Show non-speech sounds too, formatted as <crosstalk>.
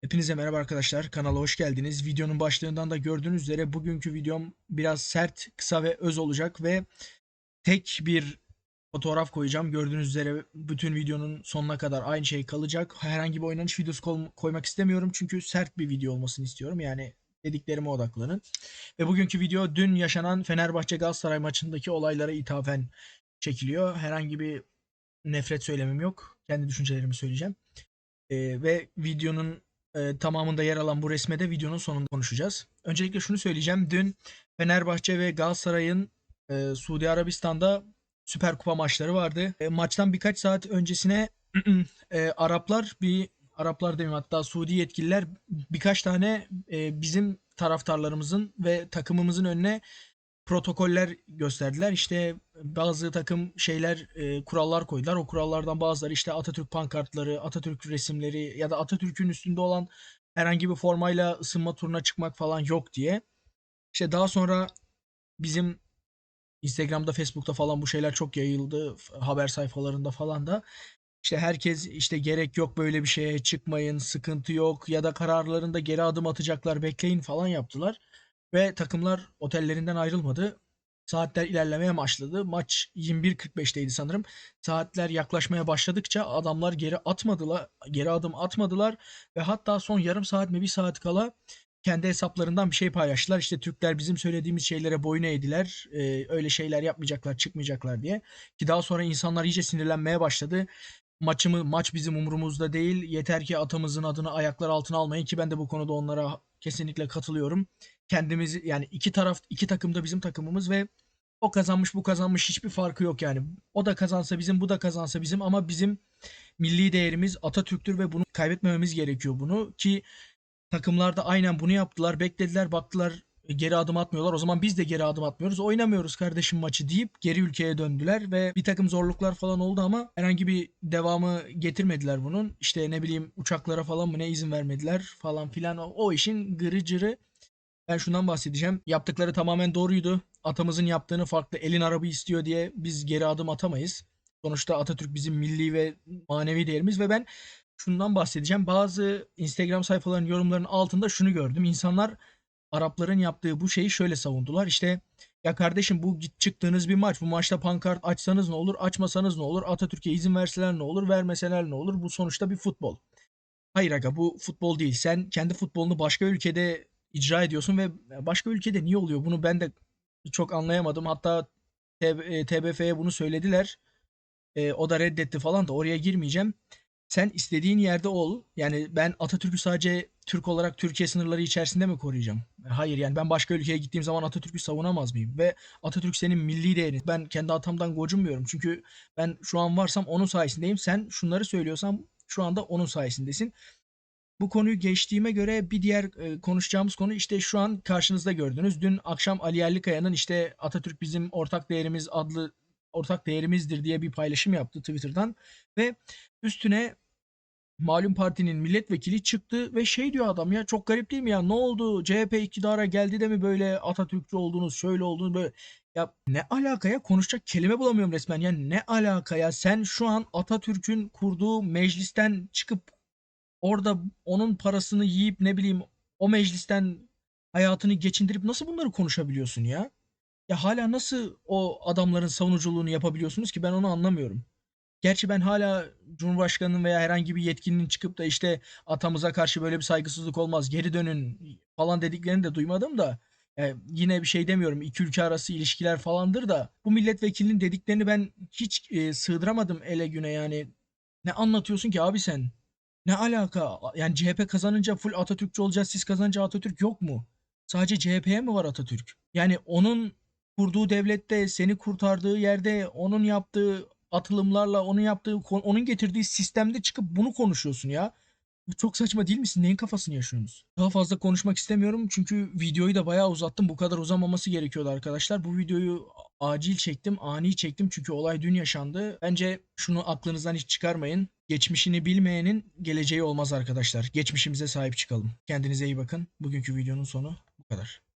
Hepinize merhaba arkadaşlar. Kanala hoş geldiniz. Videonun başlığından da gördüğünüz üzere bugünkü videom biraz sert, kısa ve öz olacak ve tek bir fotoğraf koyacağım. Gördüğünüz üzere bütün videonun sonuna kadar aynı şey kalacak. Herhangi bir oynanış videosu koymak istemiyorum çünkü sert bir video olmasını istiyorum. Yani dediklerime odaklanın. Ve bugünkü video dün yaşanan Fenerbahçe Galatasaray maçındaki olaylara ithafen çekiliyor. Herhangi bir nefret söylemem yok. Kendi düşüncelerimi söyleyeceğim. Ee, ve videonun e, tamamında yer alan bu resme de videonun sonunda konuşacağız. Öncelikle şunu söyleyeceğim. Dün Fenerbahçe ve Galatasaray'ın e, Suudi Arabistan'da Süper Kupa maçları vardı. E, maçtan birkaç saat öncesine <clears throat> e, Araplar bir Araplar demeyeyim hatta Suudi yetkililer birkaç tane e, bizim taraftarlarımızın ve takımımızın önüne protokoller gösterdiler. İşte bazı takım şeyler, e, kurallar koydular. O kurallardan bazıları işte Atatürk pankartları, Atatürk resimleri ya da Atatürk'ün üstünde olan herhangi bir formayla ısınma turuna çıkmak falan yok diye. İşte daha sonra bizim Instagram'da, Facebook'ta falan bu şeyler çok yayıldı. Haber sayfalarında falan da. İşte herkes işte gerek yok böyle bir şeye çıkmayın, sıkıntı yok ya da kararlarında geri adım atacaklar bekleyin falan yaptılar. Ve takımlar otellerinden ayrılmadı. Saatler ilerlemeye başladı. Maç 21.45'teydi sanırım. Saatler yaklaşmaya başladıkça adamlar geri atmadılar, geri adım atmadılar ve hatta son yarım saat mi bir saat kala kendi hesaplarından bir şey paylaştılar. İşte Türkler bizim söylediğimiz şeylere boyun eğdiler. Ee, öyle şeyler yapmayacaklar, çıkmayacaklar diye. Ki daha sonra insanlar iyice sinirlenmeye başladı. Maçımı maç bizim umurumuzda değil. Yeter ki atamızın adını ayaklar altına almayın ki ben de bu konuda onlara kesinlikle katılıyorum. Kendimiz yani iki taraf iki takım da bizim takımımız ve o kazanmış bu kazanmış hiçbir farkı yok yani. O da kazansa bizim bu da kazansa bizim ama bizim milli değerimiz Atatürk'tür ve bunu kaybetmememiz gerekiyor bunu ki takımlar da aynen bunu yaptılar. Beklediler baktılar e, geri adım atmıyorlar. O zaman biz de geri adım atmıyoruz. Oynamıyoruz kardeşim maçı deyip geri ülkeye döndüler ve bir takım zorluklar falan oldu ama herhangi bir devamı getirmediler bunun. İşte ne bileyim uçaklara falan mı ne izin vermediler falan filan. O, o işin gırı cırı ben şundan bahsedeceğim. Yaptıkları tamamen doğruydu. Atamızın yaptığını farklı elin arabı istiyor diye biz geri adım atamayız. Sonuçta Atatürk bizim milli ve manevi değerimiz ve ben şundan bahsedeceğim. Bazı Instagram sayfalarının yorumlarının altında şunu gördüm. İnsanlar Arapların yaptığı bu şeyi şöyle savundular. İşte ya kardeşim bu çıktığınız bir maç. Bu maçta pankart açsanız ne olur, açmasanız ne olur? Atatürk'e izin verseler ne olur, vermeseler ne olur? Bu sonuçta bir futbol. Hayır aga bu futbol değil. Sen kendi futbolunu başka ülkede icra ediyorsun ve başka ülkede niye oluyor? Bunu ben de çok anlayamadım. Hatta TBF'ye bunu söylediler. E, o da reddetti falan da oraya girmeyeceğim. Sen istediğin yerde ol. Yani ben Atatürk'ü sadece Türk olarak Türkiye sınırları içerisinde mi koruyacağım? Hayır yani ben başka ülkeye gittiğim zaman Atatürk'ü savunamaz mıyım? Ve Atatürk senin milli değerin. Ben kendi atamdan gocunmuyorum. Çünkü ben şu an varsam onun sayesindeyim. Sen şunları söylüyorsan şu anda onun sayesindesin. Bu konuyu geçtiğime göre bir diğer e, konuşacağımız konu işte şu an karşınızda gördünüz. Dün akşam Ali Yerlikaya'nın işte Atatürk bizim ortak değerimiz adlı ortak değerimizdir diye bir paylaşım yaptı Twitter'dan ve üstüne malum partinin milletvekili çıktı ve şey diyor adam ya çok garip değil mi ya? Ne oldu? CHP iktidara geldi de mi böyle Atatürkçü oldunuz şöyle oldunuz böyle? Ya ne alakaya konuşacak kelime bulamıyorum resmen ya. Ne alakaya sen şu an Atatürk'ün kurduğu meclisten çıkıp orada onun parasını yiyip ne bileyim o meclisten hayatını geçindirip nasıl bunları konuşabiliyorsun ya? Ya hala nasıl o adamların savunuculuğunu yapabiliyorsunuz ki ben onu anlamıyorum. Gerçi ben hala Cumhurbaşkanının veya herhangi bir yetkilinin çıkıp da işte atamıza karşı böyle bir saygısızlık olmaz geri dönün falan dediklerini de duymadım da e, yine bir şey demiyorum iki ülke arası ilişkiler falandır da bu milletvekilinin dediklerini ben hiç e, sığdıramadım ele güne yani ne anlatıyorsun ki abi sen? Ne alaka? Yani CHP kazanınca full Atatürkçü olacağız siz kazanınca Atatürk yok mu? Sadece CHP'ye mi var Atatürk? Yani onun kurduğu devlette, seni kurtardığı yerde, onun yaptığı atılımlarla, onun yaptığı, onun getirdiği sistemde çıkıp bunu konuşuyorsun ya. Çok saçma değil misin? Neyin kafasını yaşıyorsunuz? Daha fazla konuşmak istemiyorum çünkü videoyu da bayağı uzattım. Bu kadar uzamaması gerekiyordu arkadaşlar. Bu videoyu acil çektim, ani çektim çünkü olay dün yaşandı. Bence şunu aklınızdan hiç çıkarmayın. Geçmişini bilmeyenin geleceği olmaz arkadaşlar. Geçmişimize sahip çıkalım. Kendinize iyi bakın. Bugünkü videonun sonu bu kadar.